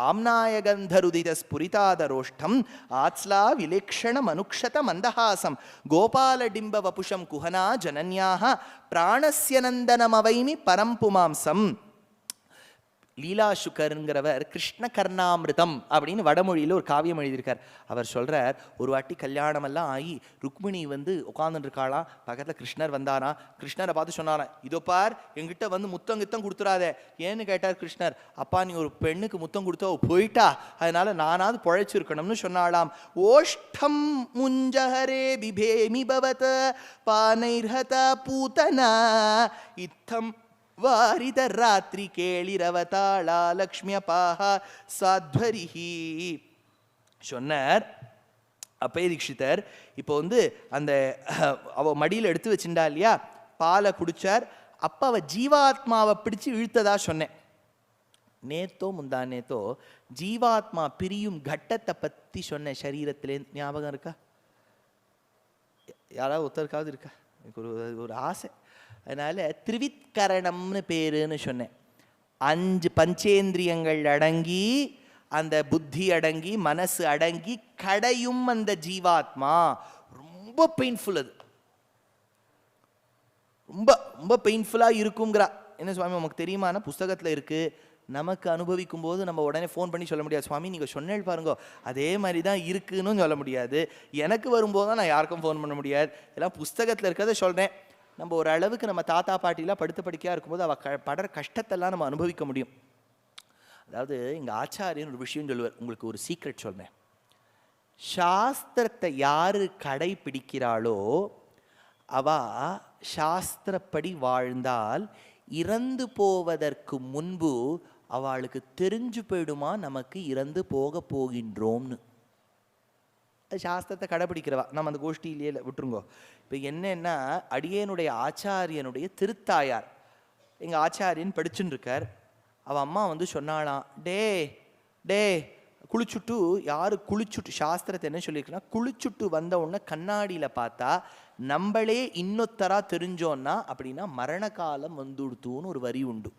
ఆమ్నాయగంధరుదిత స్ఫురితాదరోష్టం ఆత్స్లా విలేక్షణమనుక్షత మందహాసం గోపాలడింబ వపుషం కుహనా జనన్యా ప్రాణస్య నందనమవైమి పరం పుమాంసం லீலா சுகருங்கிறவர் கிருஷ்ண கர்ணாமிருதம் அப்படின்னு வடமொழியில் ஒரு காவியம் எழுதியிருக்கார். அவர் சொல்கிறார் ஒரு வாட்டி கல்யாணமெல்லாம் ஆகி ருக்மிணி வந்து உட்காந்துருக்காளாம் பக்கத்தில் கிருஷ்ணர் வந்தாரா கிருஷ்ணரை பார்த்து சொன்னாராம் இதோ பார் எங்கிட்ட வந்து முத்தம் கித்தம் கொடுத்துறாதே. ஏன்னு கேட்டார் கிருஷ்ணர் அப்பா நீ ஒரு பெண்ணுக்கு முத்தம் கொடுத்தா போயிட்டா. அதனால நானாவது பொழைச்சிருக்கணும்னு சொன்னாளாம். ஓஷ்டம் முஞ்சஹரே பிபேமி பவத பானைர்ஹத பூதனா இத்தம் வாரித ராத்திரி கேளிரவதாளா லக்ஷ்மியபாக சாத்வரிஹி. சொன்னார். அப்பய தீட்சிதர் இப்போ வந்து அந்த அவ மடியில் எடுத்து வச்சுட்டா இல்லையா? பாலை குடிச்சார். அப்போ அவ ஜீவாத்மாவை பிடிச்சு இழுத்ததா சொன்னேன். நேத்தோ முந்தா நேத்தோ ஜீவாத்மா பிரியும் கட்டத்தை பற்றி சொன்ன சரீரத்திலே ஞாபகம் இருக்கா? யாராவது ஒருத்தருக்காவது இருக்கா? எனக்கு ஒரு ஒரு ஆசை. அதனால் திருவித்கரணம்னு பேருன்னு சொன்னேன். அஞ்சு பஞ்சேந்திரியங்கள் அடங்கி அந்த புத்தி அடங்கி மனசு அடங்கி கடையும் அந்த ஜீவாத்மா. ரொம்ப பெயின்ஃபுல் அது. ரொம்ப ரொம்ப பெயின்ஃபுல்லாக இருக்குங்கிறா என்ன சுவாமி உமக்கு தெரியுமானா புஸ்தகத்தில் இருக்குது நமக்கு அனுபவிக்கும் போது நம்ம உடனே ஃபோன் பண்ணி சொல்ல முடியாது. சுவாமி நீங்கள் சொன்னேன் பாருங்க. அதே மாதிரி தான் இருக்குன்னு சொல்ல முடியாது. எனக்கு வரும்போது தான் நான் யாருக்கும் ஃபோன் பண்ண முடியாது. எல்லாம் புஸ்தகத்தில் இருக்கிறத சொல்கிறேன் நம்ம ஒரு அளவுக்கு நம்ம தாத்தா பாட்டிலாம் படுத்து படிக்கையாக இருக்கும்போது அவள் க படுற கஷ்டத்தெல்லாம் நம்ம அனுபவிக்க முடியும். அதாவது இங்கே ஆச்சாரியன் ஒரு விஷயம் சொல்லுவார். உங்களுக்கு ஒரு சீக்ரெட் சொல்கிறேன் சாஸ்திரத்தை யார் கடைபிடிக்கிறாளோ அவ சாஸ்திரப்படி வாழ்ந்தால் இறந்து போவதற்கு முன்பு அவளுக்கு தெரிஞ்சு போயிடுமா? நமக்கு இறந்து போக போகின்றோம்னு. சாஸ்திரத்தை கடைபிடிக்கிறவா? நம்ம அந்த கோஷ்டியிலேயே இல்ல, விட்டுருங்கோ. இப்போ என்னென்னா அடியேனுடைய ஆச்சாரியனுடைய திருத்தாயார் எங்கள் ஆச்சாரியன் படிச்சுன்னு இருக்கார் அவள் அம்மா வந்து சொன்னாளாம் டே டே குளிச்சுட்டு யார் குளிச்சுட்டு சாஸ்திரத்தை என்ன சொல்லியிருக்குன்னா குளிச்சுட்டு வந்த உடனே கண்ணாடியில் பார்த்தா நம்மளே இன்னொத்தரா தெரிஞ்சோன்னா அப்படின்னா மரண காலம் வந்துடுத்துன்னு ஒரு வரி உண்டு.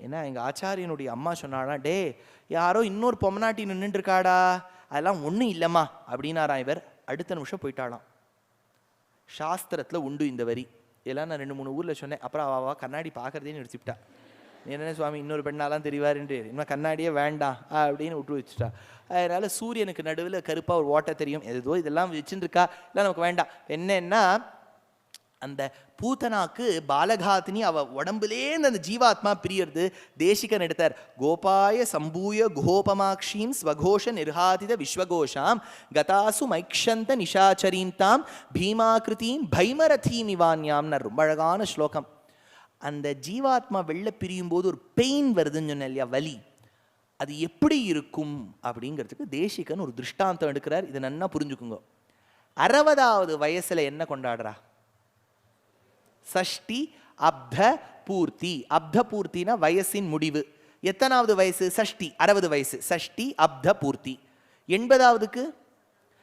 ஏன்னா எங்கள் ஆச்சாரியனுடைய அம்மா சொன்னாலாம் டே யாரோ இன்னொரு பொம்மநாட்டி நின்றுட்டு இருக்காடா அதெல்லாம் ஒன்றும் இல்லைம்மா அப்படின்னாராம் இவர். அடுத்த நிமிஷம் போயிட்டாளாம். சாஸ்திரத்தில் உண்டு இந்த வரி. இதெல்லாம் நான் ரெண்டு மூணு ஊரில் சொன்னேன். அப்புறம் அவாவா கண்ணாடி பார்க்குறதே நிறுத்திவிட்டா. என்ன சுவாமி இன்னொரு பெண்ணாலாம் தெரிவாருன்ட்டு இன்னும் கண்ணாடியே வேண்டாம் அப்படின்னு விட்டு வச்சுட்டா. அதனால் சூரியனுக்கு நடுவில் கருப்பாக ஒரு ஓட்டை தெரியும். ஏதோ இதெல்லாம் வச்சுருக்கா இருக்கா இல்லை நமக்கு வேண்டாம். என்னென்னா அந்த பூத்தனாக்கு பாலகாத்தினி அவ உடம்புலேருந்து அந்த ஜீவாத்மா பிரியறது தேசிகன் எடுத்தார். கோபாய சம்பூய கோபமாக்ஷீம் ஸ்வகோஷ நிர்ஹாதித விஸ்வகோஷாம் கதாசு மைக்ஷந்த நிஷாச்சரீம் தாம் பீமாக்கிருத்தீம் பைமரதீம் இவான்யாம்னு ரொம்ப அழகான ஸ்லோகம். அந்த ஜீவாத்மா வெளில பிரியும் போது ஒரு பெயின் வருதுன்னு சொன்னேன் இல்லையா வலி. அது எப்படி இருக்கும் அப்படிங்கிறதுக்கு தேசிகன் ஒரு திருஷ்டாந்தம் எடுக்கிறார். இதை நன்னா புரிஞ்சுக்குங்க. அறுபதாவது வயசுல என்ன கொண்டாடுறா? சஷ்டி அப்த பூர்த்தி அப்த பூர்த்தினா வயசின் முடிவு. எத்தனாவது வயசு? சஷ்டி. அறுபது வயசு. சஷ்டி அப்த பூர்த்தி எண்பதாவதுக்கு?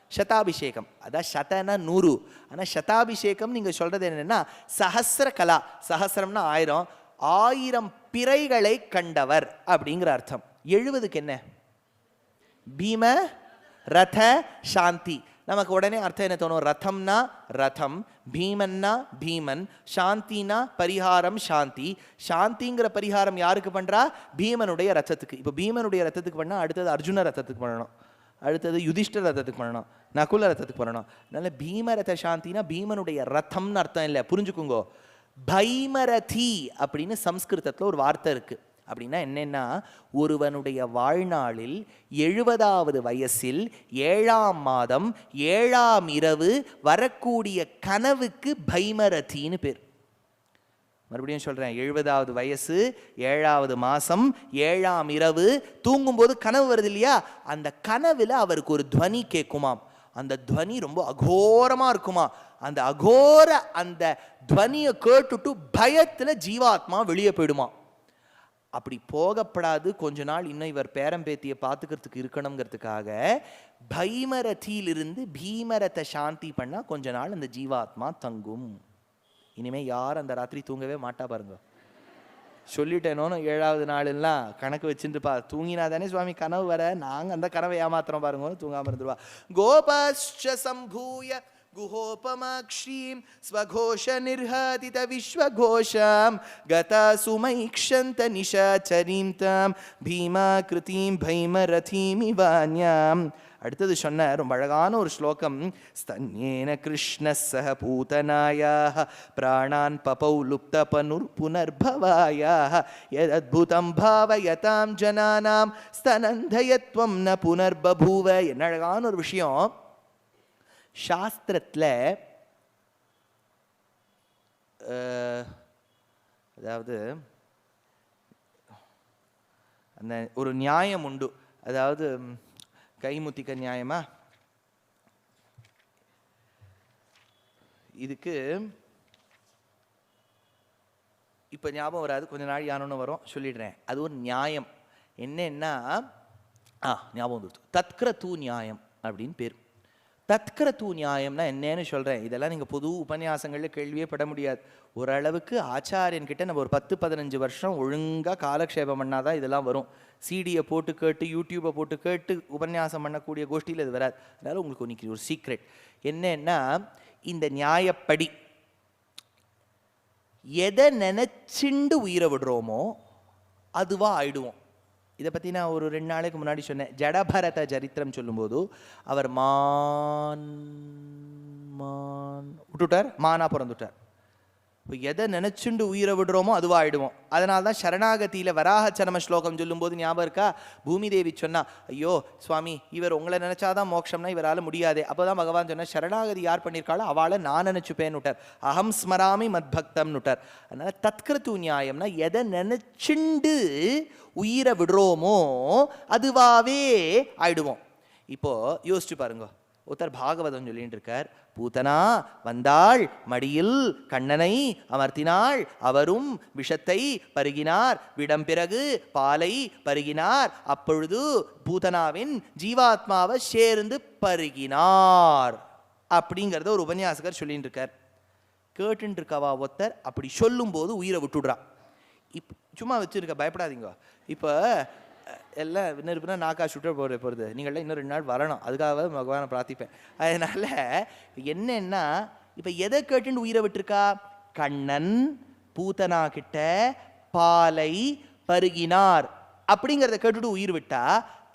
சதாபிஷேகம். அதான் சதன நூறு. ஆனால் சதாபிஷேகம் நீங்கள் சொல்கிறது என்னென்னா சஹஸ்ர கலா. சஹஸ்ரம்னா ஆயிரம். ஆயிரம் பிறைகளை கண்டவர் அப்படிங்கிற அர்த்தம். எழுபதுக்கு என்ன? பீம ரத சாந்தி. நமக்கு உடனே அர்த்தம் என்ன தோணும்? ரதம்னா ரதம் பீமன்னா பீமன் சாந்தினா பரிகாரம் சாந்தி. சாந்திங்கிற பரிகாரம் யாருக்கு பண்ணுறா பீமனுடைய ரத்தத்துக்கு. இப்போ பீமனுடைய ரத்தத்துக்கு பண்ணால் அடுத்தது அர்ஜுன ரத்தத்துக்கு பண்ணணும். அடுத்தது யுதிஷ்டர் ரத்தத்துக்கு பண்ணணும். நகுல ரத்தத்துக்கு பண்ணணும். அதனால பீம ரத சாந்தினா பீமனுடைய ரத்தம்னு அர்த்தம் இல்லை. புரிஞ்சுக்குங்கோ. பைமரதி அப்படின்னு சம்ஸ்கிருதத்தில் ஒரு வார்த்தை இருக்குது அப்படின்னா என்னென்னா ஒருவனுடைய வாழ்நாளில் எழுபதாவது வயசில் ஏழாம் மாதம் ஏழாம் இரவு வரக்கூடிய கனவுக்கு பைமரதின்னு பேர். மறுபடியும் சொல்கிறேன் எழுபதாவது வயசு ஏழாவது மாதம் ஏழாம் இரவு தூங்கும்போது கனவு வருது இல்லையா? அந்த கனவில் அவருக்கு ஒரு துவனி கேட்குமாம். அந்த துவனி ரொம்ப அகோரமாக இருக்குமா? அந்த அகோர அந்த துவனியை கேட்டுட்டு பயத்தில் ஜீவாத்மா வெளியே போயிடுமா? அப்படி போகப்படாது. கொஞ்ச நாள் இன்னும் இவர் பேரம்பேத்தியை பார்த்துக்கிறதுக்கு இருக்கணுங்கிறதுக்காக பைமரதியிலிருந்து பீமரத்தை சாந்தி பண்ணால் கொஞ்ச நாள் அந்த ஜீவாத்மா தங்கும். இனிமே யார் அந்த ராத்திரி தூங்கவே மாட்டா பாருங்க. சொல்லிட்டேனோன்னு ஏழாவது நாளெல்லாம் கணக்கு வச்சுருப்பா தூங்கினா தானே சுவாமி கனவு வர. நாங்கள் அந்த கனவை ஏமாத்திரம் பாருங்கன்னு தூங்காம இருந்துருவா. கோபாஷ சம்பூய गुहोपमाक्षीं स्वघोषनिर्हादितविश्वघोषां गता सुमैक्षन्त निशाचरीं तां भीमाकृतिं भैमरथीमिवान्याम् அடுத்தது சொன்ன ரொம்ப அழகான ஒரு ஸ்லோகம் ஸ்தன்யேன கிருஷ்ண சக பூதனாயாக பிராணான் பபௌ லுப்த பனுர் புனர்பவாயாக எதத்புதம் பாவயதாம் ஜனானாம் ஸ்தனந்தயத்வம் ந புனர்பபூவ என்ன அழகான ஒரு விஷயம் சாஸ்திரத்தில் அதாவது அந்த ஒரு நியாயம் உண்டு. அதாவது கைமுத்திக்க நியாயமா? இதுக்கு இப்போ ஞாபகம் வராது. கொஞ்ச நாள் யானொன்று வரும். சொல்லிடுறேன். அது ஒரு நியாயம். என்னன்னா ஆ ஞாபகம் தத்கிர தூ நியாயம் அப்படின்னு பேர். தத்கிரது நியாயம்னா என்னன்னு சொல்கிறேன் இதெல்லாம் நீங்கள் புது உபன்யாசங்களில் கேள்வியே பட முடியாது. ஓரளவுக்கு ஆச்சாரியன்கிட்ட நம்ம ஒரு பத்து பதினஞ்சு வருஷம் ஒழுங்காக காலக்ஷேபம் பண்ணால் தான் இதெல்லாம் வரும். சிடியை போட்டு கேட்டு யூடியூப்பை போட்டு கேட்டு உபன்யாசம் பண்ணக்கூடிய கோஷ்டியில் இது வராது. அதனால் உங்களுக்கு இன்னைக்கு ஒரு சீக்ரெட் என்னன்னா இந்த நியாயப்படி எதை நினச்சிண்டு உயிரை விடுறோமோ அதுவாக ஆயிடுவோம். இதை பற்றி நான் ஒரு ரெண்டு நாளைக்கு முன்னாடி சொன்னேன். ஜடபரத சரித்திரம் சொல்லும்போது அவர் மான் மான் விட்டுட்டார்? மானாக பிறந்துட்டார். இப்போ எதை நினச்சிண்டு உயிரை விடுறோமோ அதுவாக ஆகிடுவோம் அதனால தான் சரணாகதியில் வராக சரம ஸ்லோகம் சொல்லும்போது ஞாபகம் இருக்கா? பூமி தேவி சொன்னா ஐயோ சுவாமி இவர் உங்களை நினச்சாதான் மோட்சம்னா இவரால் முடியாதே. அப்பதான் பகவான் சொன்னா சரணாகதி யார் பண்ணியிருக்காளோ அவளை நான் நினைச்சுப்பேன்னு அகம் ஸ்மராமி மத்பக்தம் விட்டார் அதனால தத்கிருத்து நியாயம்னா எதை நினச்சிண்டு உயிரை விடுறோமோ அதுவாகவே ஆயிடுவோம். இப்போது யோசிச்சு பாருங்க. ஒருத்தர் பாகவதம் சொல்லிட்டு இருக்கார் பூதனா வந்தாள் மடியில் கண்ணனை அமர்த்தினாள். அவரும் விஷத்தை பருகினார். விடம் பிறகு பாலை பருகினார். அப்பொழுது பூதனாவின் ஜீவாத்மாவை சேர்ந்து பருகினார். அப்படிங்கிறத ஒரு உபன்யாசகர் சொல்லிட்டு இருக்கார் கேட்டுட்டு இருக்கவா ஒருத்தர்? அப்படி சொல்லும்போது உயிரை விட்டுடுறா இப் சும்மா வச்சுருக்க பயப்படாதீங்க. இப்போ எல்லாம் என்ன இருக்குன்னா நாக்கா சுட்ட போகிற போகிறது நீங்கள்லாம் இன்னும் ரெண்டு நாள் வரணும். அதுக்காக பகவானை பிரார்த்திப்பேன். அதனால் என்னன்னா இப்போ எதை கேட்டுன்னு உயிரை விட்டுருக்கா? கண்ணன் பூத்தனா கிட்ட பாலை பருகினார். அப்படிங்கிறத கேட்டுட்டு உயிர் விட்டா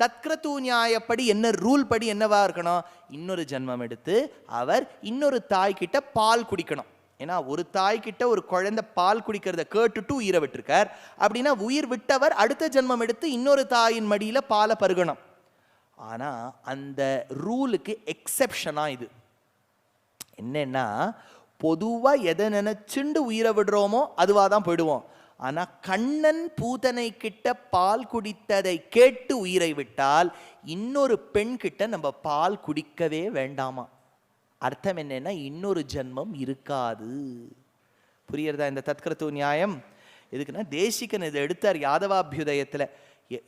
தத்கிரத்து நியாயப்படி என்ன ரூல் படி என்னவா இருக்கணும்? இன்னொரு ஜென்மம் எடுத்து அவர் இன்னொரு தாய்கிட்ட பால் குடிக்கணும். ஏன்னா ஒரு தாய்கிட்ட ஒரு குழந்தை பால் குடிக்கிறத கேட்டுட்டு உயிரை விட்டுருக்கார். அப்படின்னா உயிர் விட்டவர் அடுத்த ஜென்மம் எடுத்து இன்னொரு தாயின் மடியில் பாலை பருகணும். ஆனால் அந்த ரூலுக்கு எக்ஸெப்ஷனாக இது. என்னன்னா பொதுவாக எதை நினச்சிண்டு உயிரை விடுறோமோ அதுவாக தான் போயிடுவோம். ஆனால் கண்ணன் பூதனை கிட்ட பால் குடித்ததை கேட்டு உயிரை விட்டால் இன்னொரு பெண் கிட்ட நம்ம பால் குடிக்கவே வேண்டாமா? அர்த்தம் என்னென்னா இன்னொரு ஜென்மம் இருக்காது. புரியுறதா இந்த தத்கிருத்து நியாயம்? எதுக்குன்னா தேசிகன் இதை எடுத்தார் யாதவாபியுதயத்தில்.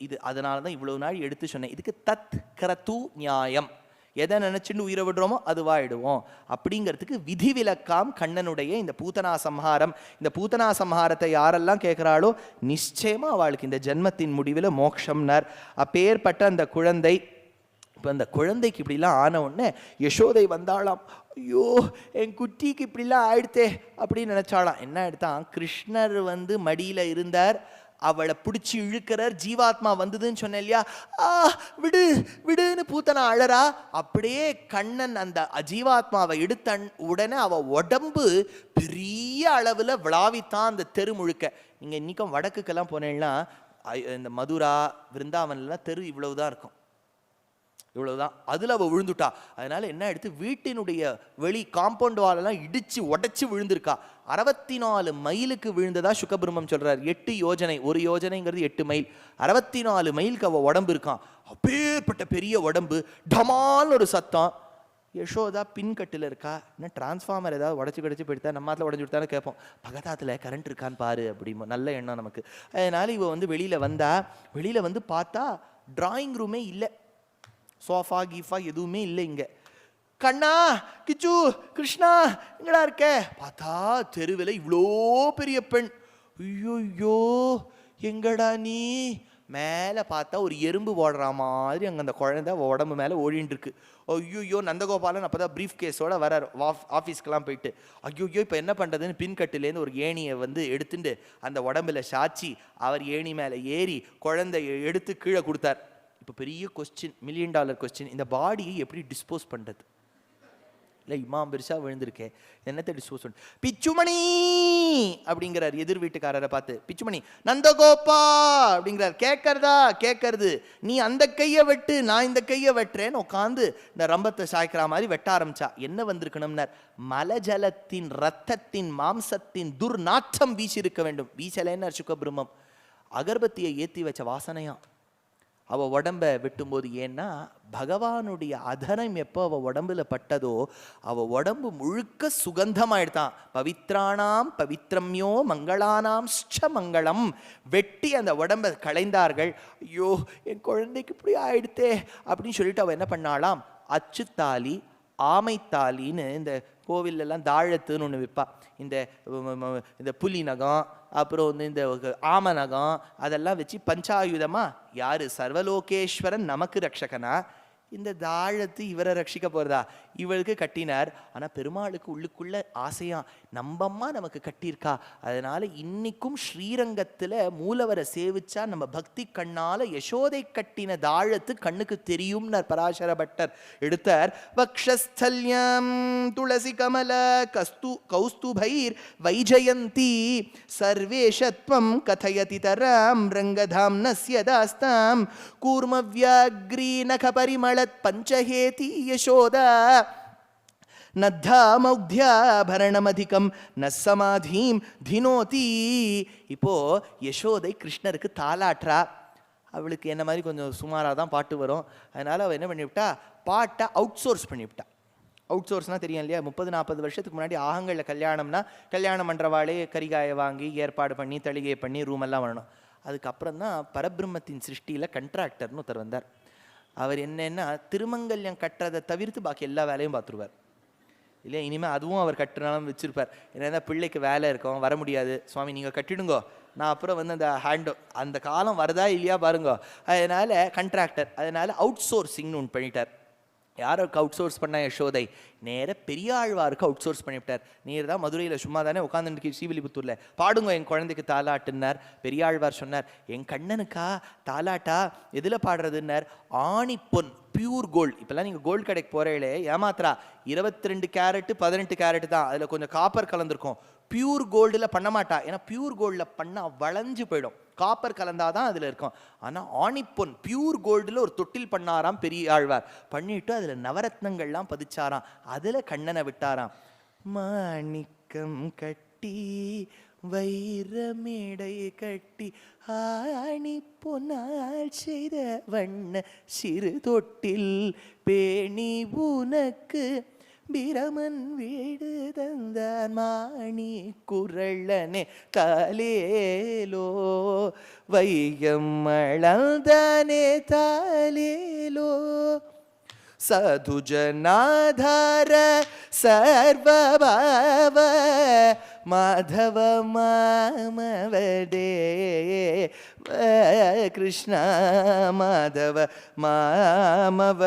இது அதனால தான் இவ்வளவு நாள் எடுத்து சொன்னேன். இதுக்கு தத் கிரத்து நியாயம். எதை நினச்சின்னு உயிரை விடுறோமோ அதுவாயிடுவோம். அப்படிங்கிறதுக்கு விதி விலக்காம் கண்ணனுடைய இந்த பூத்தனா சம்ஹாரம் இந்த பூத்தனா சம்ஹாரத்தை யாரெல்லாம் கேட்குறாளோ நிச்சயமாக அவளுக்கு இந்த ஜென்மத்தின் முடிவில் மோக்ஷம்னார் அப்பேற்பட்ட அந்த குழந்தை இப்போ அந்த குழந்தைக்கு இப்படிலாம் ஆன உடனே யசோதை வந்தாளாம். ஐயோ என் குட்டிக்கு இப்படிலாம் ஆயிடுத்தே அப்படின்னு நினச்சாளாம். என்ன ஆயிடுத்தான் கிருஷ்ணர் வந்து மடியில் இருந்தார். அவளை பிடிச்சி இழுக்கிறார். ஜீவாத்மா வந்ததுன்னு சொன்னேன் இல்லையா? ஆ விடு விடுன்னு பூத்தனா அழறா? அப்படியே கண்ணன் அந்த ஜீவாத்மாவை எடுத்த உடனே அவள் உடம்பு பெரிய அளவில் விழாவித்தான் அந்த தெரு முழுக்க. நீங்கள் இன்றைக்கும் வடக்குக்கெல்லாம் போனேன்னா இந்த மதுரா விருந்தாவன்லாம் தெரு இவ்வளவுதான் இருக்கும். இவ்வளவுதான். அதில் அவள் விழுந்துட்டா. அதனால என்ன எடுத்து வீட்டினுடைய வெளி காம்பவுண்ட் வாலெல்லாம் இடிச்சு உடைச்சு விழுந்திருக்கா. அறுபத்தி நாலு மைலுக்கு விழுந்ததா சுகபிரம்மம் சொல்றார். எட்டு யோஜனை. ஒரு யோஜனைங்கிறது எட்டு மைல். அறுபத்தி நாலு மைலுக்கு அவள் உடம்பு இருக்கான். அப்பேற்பட்ட பெரிய உடம்பு. டமால்னு ஒரு சத்தம். யசோதா பின்கட்டில் இருக்கா? என்ன டிரான்ஸ்ஃபார்மர் ஏதாவது உடச்சி கிடச்சி போயிட்டா நம்ம மாத்தில் உடஞ்சி விட்டாலும் கேட்போம். பகதாத்தில் கரண்ட் இருக்கான்னு பாரு அப்படிமோ நல்ல எண்ணம் நமக்கு. அதனால இவ வந்து வெளியில் வந்தா வெளியில் வந்து பார்த்தா டிராயிங் ரூமே இல்லை. சோஃபா கீஃபா எதுவுமே இல்லை இங்கே. கண்ணா கிச்சு கிருஷ்ணா எங்கடா இருக்க? பார்த்தா தெருவில் இவ்வளோ பெரிய பெண். ஐயோ எங்கடா நீ? மேலே பார்த்தா ஒரு எறும்பு ஓடுற மாதிரி அங்கே அந்த குழந்தை உடம்பு மேலே ஓடிட்டு ஐயோயோ நந்தகோபாலன் அப்போ தான் ப்ரீஃப் கேஸோட வரார். ஆஃபீஸ்க்கெலாம் போயிட்டு. ஐயோயோ இப்போ என்ன பண்ணுறதுன்னு பின்கட்டுலேருந்து ஒரு ஏணியை வந்து எடுத்துட்டு அந்த உடம்புல சாச்சி அவர் ஏணி மேலே ஏறி குழந்தைய எடுத்து கீழே கொடுத்தார். இப்போ பெரிய கொஸ்டின் மில்லியன் டாலர் கொஸ்டின் இந்த பாடியை எப்படி டிஸ்போஸ் பண்ணுறது இல்லை இமாம் பெருசாக விழுந்திருக்கேன் என்னத்தை டிஸ்போஸ் பண்ணு பிச்சுமணி அப்படிங்கிறார் எதிர் வீட்டுக்காரரை பார்த்து. பிச்சுமணி நந்தகோபா அப்படிங்கிறார். கேட்கறதா? கேட்கறது. நீ அந்த கையை வெட்டு நான் இந்த கையை வெட்டுறேன்னு உட்காந்து இந்த ரம்பத்தை சாய்க்கிற மாதிரி வெட்ட ஆரம்பிச்சா. என்ன வந்திருக்கணும்னார்? மலஜலத்தின் ரத்தத்தின் மாம்சத்தின் துர்நாற்றம் வீசியிருக்க வேண்டும். வீசலைன்னு சுகபிரம்மம் அகர்பத்தியை ஏத்தி வச்ச வாசனையா? அவள் உடம்பை வெட்டும்போது ஏன்னா பகவானுடைய அதனம் எப்போ அவள் உடம்புல பட்டதோ அவள் உடம்பு முழுக்க சுகந்தமாயிடுதான். பவித்ராணாம் பவித்ரம்யோ மங்களானாம் ஸ்ச மங்களம். வெட்டி அந்த உடம்பை களைந்தார்கள். ஐயோ என் குழந்தைக்கு இப்படி ஆயிடுத்தே அப்படின்னு சொல்லிட்டு அவ என்ன பண்ணாளாம்? அச்சுத்தாலி ஆமைத்தாலின்னு இந்த கோவிலெல்லாம் தாழத்துன்னு ஒன்று விற்பா இந்த இந்த புலி நகம் அப்புறம் வந்து இந்த ஆமநகம் அதெல்லாம் வச்சு பஞ்சாயுதமாக யார்? சர்வலோகேஸ்வரன் நமக்கு ரட்சகனா? இந்த தாழத்து இவரை ரட்சிக்க போறதா? இவளுக்கு கட்டினார். ஆனா பெருமாளுக்கு உள்ளுக்குள்ள ஆசையா நம்பம்மா நமக்கு கட்டியிருக்கா? அதனால இன்னைக்கும் ஸ்ரீரங்கத்துல மூலவரை சேவிச்சா நம்ம பக்தி கண்ணால் யசோதை கட்டின தாழத்து கண்ணுக்கு தெரியும்னார் பராசர பட்டர். எடுத்தார் வக்ஷஸ்தல்யம் துளசி கமல கஸ்து கௌஸ்துபைர் வைஜயந்தி சர்வேஷத்வம் கதயதி தராம் ரங்கதாம் நஸ்யதாஸ்தாம் கூர்மவியாக்ரீ நக பரிமள பரிமளத் பஞ்சஹேதி யசோதா நத்தாமௌக்தியாபரணமதிகம் ந சமாதீம் தினோதி இப்போ யசோதை கிருஷ்ணருக்கு தாலாட்டுறா அவளுக்கு என்ன மாதிரி கொஞ்சம் சுமாராக தான் பாட்டு வரும் அதனால அவள் என்ன பண்ணிவிட்டா பாட்டை அவுட் சோர்ஸ் பண்ணிவிட்டா அவுட் சோர்ஸ்னால் தெரியும் இல்லையா முப்பது நாற்பது வருஷத்துக்கு முன்னாடி ஆகங்களில் கல்யாணம்னா கல்யாணம் பண்ணுறவாளே கரிகாயை வாங்கி ஏற்பாடு பண்ணி தளிகை பண்ணி ரூம் எல்லாம் வரணும் அதுக்கப்புறம் தான் பரபிரம்மத்தின் சிருஷ்டியில் கண்ட்ராக்டர்னு ஒருத்தர் வந்தார் அவர் என்னென்னா திருமங்கல்யம் கட்டுறதை தவிர்த்து பாக்கி எல்லா வேலையும் பார்த்துருவார். இல்லையா? இனிமேல் அதுவும் அவர் கட்டுனாலும் வச்சுருப்பார். ஏன்னா பிள்ளைக்கு வேலை இருக்கும் வர முடியாது. சுவாமி நீங்கள் கட்டிடுங்கோ. நான் அப்புறம் வந்து அந்த ஹேண்ட் அந்த காலம் வருதா இல்லையா பாருங்க. அதனால் கண்ட்ராக்டர் அதனால் அவுட் சோர்ஸிங்னு ஒன்று பண்ணிட்டார். யாருக்கு அவுட் சோர்ஸ் பண்ண யசோதை. நேராக பெரியாழ்வாருக்கு அவுட் சோர்ஸ் பண்ணிவிட்டார். நீர் தான் மதுரையில் சும்மா தானே உட்காந்துருக்கு ஸ்ரீவில்லிபுத்தூரில். பாடுங்க என் குழந்தைக்கு தாலாட்டுன்னார் பெரியாழ்வார் சொன்னார் என் கண்ணனுக்கா தாலாட்டா எதில் பாடுறதுன்னார்? ஆணி பொன் பியூர் கோல்டு இப்போல்லாம் நீங்கள் கோல்டு கடைக்கு போகிறீங்களே ஏமாத்திரா இருபத்தி ரெண்டு கேரட்டு பதினெட்டு கேரட்டு தான். அதில் கொஞ்சம் காப்பர் கலந்துருக்கும். பியூர் கோல்டில் பண்ண மாட்டா. ஏன்னா பியூர் கோல்டில் பண்ணால் வளைஞ்சு போயிடும். காப்பர் கலந்தாதான் அதில் இருக்கும். ஆனால் ஆணிப்பொன் பியூர் கோல்டில் ஒரு தொட்டில் பண்ணாராம் பெரிய ஆழ்வார் பண்ணிட்டு அதில் நவரத்னங்கள்லாம் பதிச்சாராம். அதில் கண்ணனை விட்டாராம். மாணிக்கம் கட்டி வைரமேடை கட்டி ஆணி பொன்னால் செய்த வண்ண சிறு தொட்டில் பேணி உனக்கு பிரமன் வீடு தந்தான் மாணி குரளனே தாலேலோ வையம் மளந்தானே தாலேலோ சதுஜனாதார சர்வபாவ माधव मामवडे। कृष्ण माधव मामवदेव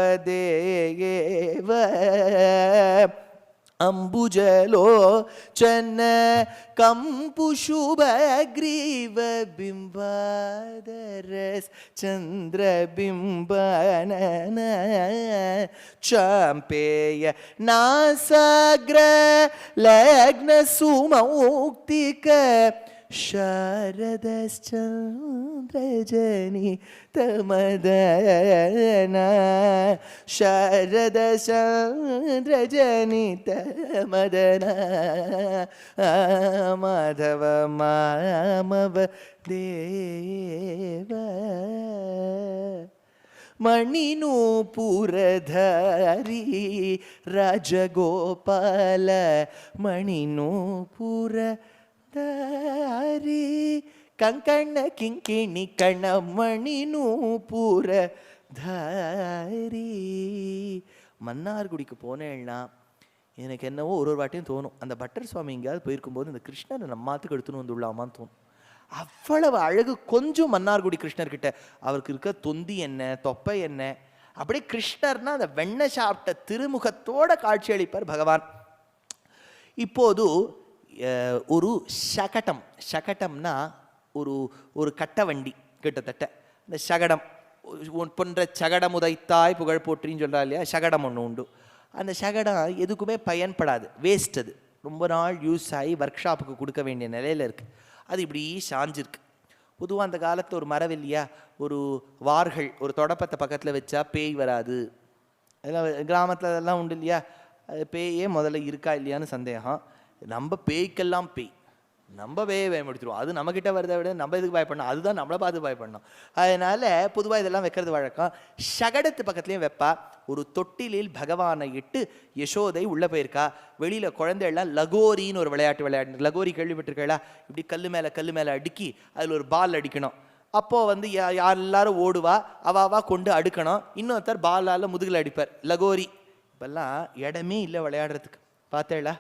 അംബുജലോചന കമ്പുശുഭഗ്രീവബിംബാദരസ് ചന്ദ്രബിംബന നാസഗ്ര ലഗ്ന സുമൗക്തിക शारदश्चन्द्रजनि तमदना शारदश्चन्द्रजनि तमदना माधव मामव देव। मणिनूपुरधारी राजगोपाल। मणिनूपुर ಮಾಧವ ಮಾಮವ ದೇವ ಮಣಿನೂಪುರಧಾರಿ ರಾಜಗೋಪಾಲ ಮಣಿನೂಪುರ ದಾರಿ ಕಂಕಣ್ಣ ಕಿಂಕಿಣಿ ಕಣ್ಣ மணிநூபுர தாரி மன்னார்குடிக்கு போனேன்னா எனக்கு என்னவோ ஒரு ஒரு வாட்டியும் தோணும் அந்த பட்டர் சுவாமி எங்கேயாவது போயிருக்கும்போது இந்த கிருஷ்ணரை நம்மாத்துக்கு எடுத்துன்னு வந்துள்ளாமான்னு தோணும் அவ்வளவு அழகு கொஞ்சம் மன்னார்குடி கிருஷ்ணர்கிட்ட அவருக்கு இருக்க தொந்தி என்ன தொப்பை என்ன அப்படியே கிருஷ்ணர்னா அந்த வெண்ணெய் சாப்பிட்ட திருமுகத்தோட காட்சியளிப்பார் பகவான் இப்போது அஹ், ஒரு சகடம். சகடம்னா ஒரு ஒரு கட்ட வண்டி கிட்டத்தட்ட. இந்த சகடம் போன்ற சகடம் உதைத்தாய் புகழ் போற்றின்னு சொல்கிறா இல்லையா? சகடம் ஒன்று உண்டு. அந்த சகடம் எதுக்குமே பயன்படாது. வேஸ்ட் அது. ரொம்ப நாள் யூஸ் ஆகி ஒர்க் ஷாப்புக்கு கொடுக்க வேண்டிய நிலையில் இருக்குது அது இப்படி சாஞ்சிருக்கு. பொதுவாக அந்த காலத்தில் ஒரு மரம் இல்லையா? ஒரு வார்கள் ஒரு தொடப்பத்தை பக்கத்தில் வச்சா பேய் வராது. அதெல்லாம் கிராமத்தில் அதெல்லாம் உண்டு இல்லையா? அது பேயே முதல்ல இருக்கா இல்லையான்னு சந்தேகம். நம்ம பேய்க்கெல்லாம் பேய். நம்ம பேயை பயன்படுத்திடுவோம் அது நம்மக்கிட்ட வரதை விட நம்ம இதுக்கு பயப்படணும் அதுதான் நம்மளை பார்த்து பயப்படணும் அதனால பொதுவாக இதெல்லாம் வைக்கிறது வழக்கம். சகடத்து பக்கத்துலேயும் வைப்பா. ஒரு தொட்டிலில் பகவானை இட்டு யசோதை உள்ளே போயிருக்கா. வெளியில் குழந்தைகள்லாம் லகோரின்னு ஒரு விளையாட்டு விளையாடு லகோரி கேள்விப்பட்டிருக்கா இப்படி கல் மேலே கல் மேலே அடுக்கி அதில் ஒரு பால் அடிக்கணும். அப்போது வந்து யா- யார் எல்லாரும் ஓடுவா அவாவா கொண்டு அடுக்கணும். இன்னொருத்தர் பாலால் முதுகில் அடிப்பார். லகோரி. இப்பெல்லாம் இடமே இல்லை விளையாடுறதுக்கு. பார்த்தேளா?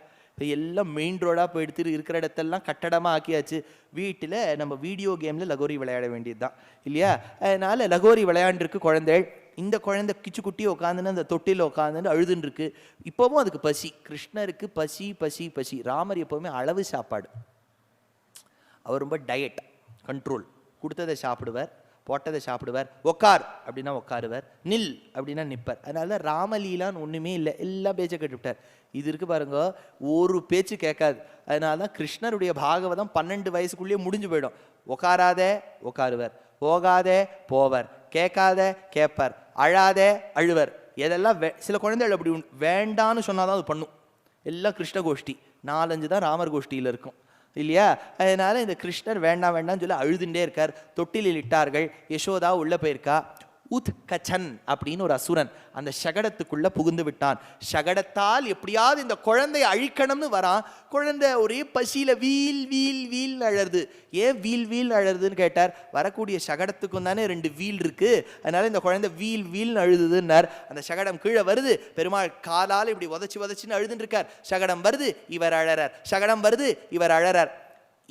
எல்லாம் மெயின் ரோடாக போயிடுத்து இருக்கிற இடத்தெல்லாம் கட்டடமாக ஆக்கியாச்சு. வீட்டில் நம்ம வீடியோ கேமில் லகோரி விளையாட வேண்டியது தான் இல்லையா? அதனால் லகோரி விளையாண்டுருக்கு குழந்தைகள். இந்த குழந்தை கிச்சு குட்டி உட்காந்துன்னு அந்த தொட்டியில் உட்காந்துன்னு அழுதுன்னு இருக்கு இப்போவும் அதுக்கு பசி. கிருஷ்ணருக்கு பசி பசி பசி. ராமர் எப்போவுமே அளவு சாப்பாடு. அவர் ரொம்ப டயட் கண்ட்ரோல் கொடுத்ததை சாப்பிடுவார் போட்டதை சாப்பிடுவார். உக்கார் அப்படின்னா உட்காருவார் நில் அப்படின்னா நிற்பார் அதனால ராமலீலான்னு ஒன்றுமே இல்லை. எல்லாம் பேச்சை கேட்டுவிட்டார். இது இருக்கு பாருங்க. ஒரு பேச்சு கேட்காது. அதனால தான் கிருஷ்ணருடைய பாகவதம் பன்னெண்டு வயசுக்குள்ளேயே முடிஞ்சு போயிடும். உக்காராதே உட்காருவர் போகாதே போவர். கேட்காத கேட்பார். அழாதே அழுவர். எதெல்லாம் வே சில குழந்தைகள் அப்படி வேண்டான்னு வேண்டான்னு சொன்னாதான் அது பண்ணும். எல்லாம் கிருஷ்ண கோஷ்டி. நாலஞ்சு தான் ராமர் கோஷ்டியில் இருக்கும். இல்லையா? அதனால இந்த கிருஷ்ணர் வேண்டாம் வேண்டாம்னு சொல்லி அழுதுண்டே இருக்கார். தொட்டிலில் இட்டார்கள். யசோதா உள்ளே போயிருக்கா. உத்கச்சன் அப்படின்னு ஒரு அசுரன் அந்த சகடத்துக்குள்ள புகுந்து விட்டான். சகடத்தால் எப்படியாவது இந்த குழந்தையை அழிக்கணும்னு வரான். குழந்தை ஒரே பசியில வீல் வீல் வீல் அழருது ஏன் வீல் வீல் அழருதுன்னு கேட்டார். வரக்கூடிய சகடத்துக்கும் தானே ரெண்டு வீல் இருக்கு. அதனால இந்த குழந்தை வீல் வீல் அழுதுன்னார் அந்த சகடம் கீழே வருது. பெருமாள் காலால் இப்படி உதச்சி உதச்சின்னு அழுதுன்னு இருக்கார் சகடம் வருது இவர் அழறார். சகடம் வருது இவர் அழறார்.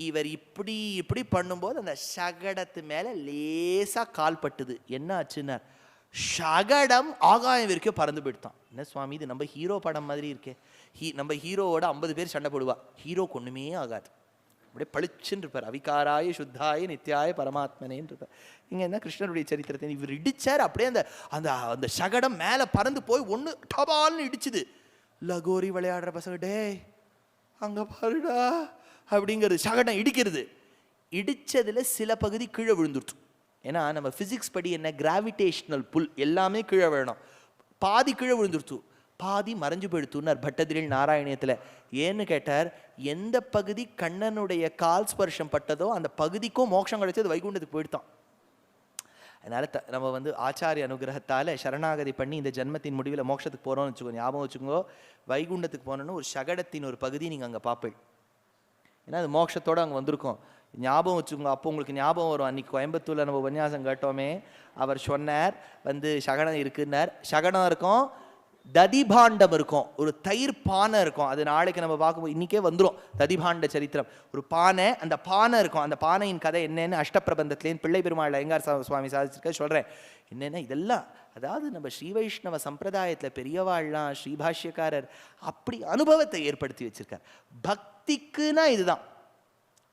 இவர் இப்படி இப்படி பண்ணும்போது அந்த சகடத்து மேலே லேசாக கால் பட்டுது. என்ன ஆச்சுன்னார் சகடம் ஆகாயம் வரைக்கும் பறந்து போயிட்டான் என்ன சுவாமி இது நம்ம ஹீரோ படம் மாதிரி இருக்கே. ஹீ நம்ம ஹீரோவோட ஐம்பது பேர் சண்டை போடுவா. ஹீரோக்கு ஒன்றுமே ஆகாது. அப்படியே பளிச்சுன்னு இருப்பார். அவிகாராய சுத்தாய நித்யாய பரமாத்மனேன்னு இருப்பார். இங்கே என்ன கிருஷ்ணருடைய சரித்திரத்தை இவர் இடிச்சார். அப்படியே அந்த அந்த அந்த சகடம் மேலே பறந்து போய் ஒன்று டபால்னு இடிச்சுது. லகோரி விளையாடுற பசங்க டேய் அங்கே பாருடா. அப்படிங்கிறது சகடம் இடிக்கிறது. இடித்ததில் சில பகுதி கீழே விழுந்துருச்சு. ஏன்னா நம்ம ஃபிசிக்ஸ் படி என்ன? கிராவிடேஷனல் புல் எல்லாமே கீழே விழணும். பாதி கீழே விழுந்துருச்சு. பாதி மறைஞ்சு போயிடுத்துனார் பட்டதிரில் நாராயணியத்தில். ஏன்னு கேட்டார் எந்த பகுதி கண்ணனுடைய கால் ஸ்பர்ஷம் பட்டதோ அந்த பகுதிக்கும் மோட்சம் கிடைச்சது வைகுண்டத்துக்கு போயிடுதான் அதனால் த நம்ம வந்து ஆச்சாரிய அனுகிரகத்தால் சரணாகதி பண்ணி இந்த ஜென்மத்தின் முடிவில் மோட்சத்துக்கு போகிறோம்னு வச்சுக்கோ ஞாபகம் வச்சுக்கோங்க வைகுண்டத்துக்கு போனோன்னு ஒரு சகடத்தின் ஒரு பகுதி நீங்கள் அங்கே பார்ப்பீங்க. ஏன்னா அது மோட்சத்தோடு அங்கே வந்திருக்கோம். ஞாபகம் வச்சுக்கோங்க அப்போ உங்களுக்கு ஞாபகம் வரும். அன்னைக்கு கோயம்புத்தூரில் நம்ம உபன்யாசம் கேட்டோமே அவர் சொன்னார் வந்து சகனம் இருக்குன்னார். சகனம் இருக்கும் ததிபாண்டம் இருக்கும். ஒரு தயிர் பானை இருக்கும். அது நாளைக்கு நம்ம பார்க்கும்போது இன்றைக்கே வந்துடும் ததிபாண்ட சரித்திரம். ஒரு பானை அந்த பானை இருக்கும். அந்த பானையின் கதை என்னென்னு அஷ்டப்பிரபந்தத்துலேருந்து பிள்ளை பெருமாள் ஐயங்கார் சுவாமி சாதிச்சிருக்க சொல்கிறேன் என்னென்ன? இதெல்லாம் அதாவது நம்ம ஸ்ரீ வைஷ்ணவ சம்பிரதாயத்தில் பெரியவாள்லாம் ஸ்ரீபாஷ்யக்காரர் அப்படி அனுபவத்தை ஏற்படுத்தி வச்சிருக்கார். பக்திக்குன்னா இதுதான்.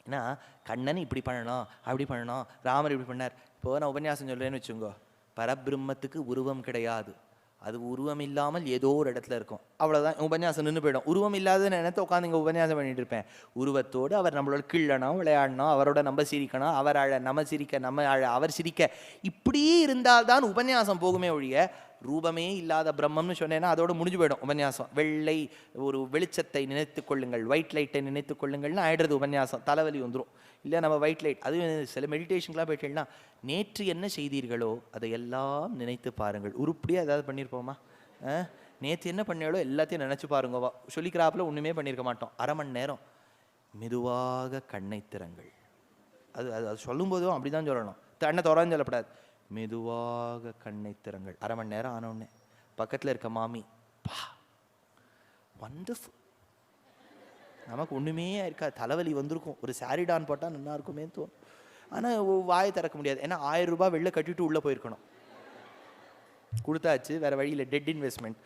ஏன்னா கண்ணன் இப்படி பண்ணணும் அப்படி பண்ணணும் ராமர் இப்படி பண்ணார். இப்போ நான் உபன்யாசம் சொல்கிறேன்னு வச்சுக்கோங்க பரபிரம்மத்துக்கு உருவம் கிடையாது. அது உருவம் இல்லாமல் ஏதோ ஒரு இடத்துல இருக்கும். அவ்வளோதான் உபன்யாசம் நின்று போயிடும். உருவம் இல்லாத நினைத்து உட்காந்து இங்கே உபன்யாசம் பண்ணிட்டு இருப்பேன். உருவத்தோடு அவர் நம்மளோட கிள்ளணும் விளையாடணும் அவரோட நம்ம சிரிக்கணும் அவர் அழ நம்ம சிரிக்க நம்ம அழ அவர் சிரிக்க. இப்படியே இருந்தால்தான் உபன்யாசம் போகுமே ஒழிய ரூபமே இல்லாத பிரம்மம்னு சொன்னேன்னா அதோட முடிஞ்சு போயிடும் உபன்யாசம். வெள்ளை ஒரு வெளிச்சத்தை நினைத்து கொள்ளுங்கள் ஒயிட் லைட்டை நினைத்து கொள்ளுங்கள்னு ஆயிடுறது உபன்யாசம். தலைவலி வந்துடும் இல்லை நம்ம ஒயிட் லைட் அது சில மெடிடேஷன்லாம் போயிட்டேன்னா நேற்று என்ன செய்தீர்களோ அதை எல்லாம் நினைத்து பாருங்கள். உருப்படியாக ஏதாவது பண்ணியிருப்போமா நேற்று என்ன பண்ணாலோ எல்லாத்தையும் நினச்சி பாருங்க வா சொல்லிக்கிறாப்புல ஒன்றுமே பண்ணியிருக்க மாட்டோம். அரை மணி நேரம். மெதுவாக கண்ணை திறங்கள். அது அது அது சொல்லும்போதும் அப்படி தான் சொல்லணும் கண்ணை திறன்னு சொல்லப்படாது. மெதுவாக கண்ணை திறங்கள். அரை மணி நேரம் ஆனவுடனே பக்கத்தில் இருக்க மாமி பா வண்டர்ஃபுல் நமக்கு ஒன்றுமே இருக்காது. தலைவலி வந்திருக்கும். ஒரு சாரிடான் போட்டால் நல்லா இருக்குமே தோணும். ஆனால் வாயை திறக்க முடியாது. ஏன்னா ஆயிரம் ரூபாய் வெளில கட்டிட்டு உள்ளே போயிருக்கணும். கொடுத்தாச்சு வேறு வழியில் டெட் இன்வெஸ்ட்மெண்ட்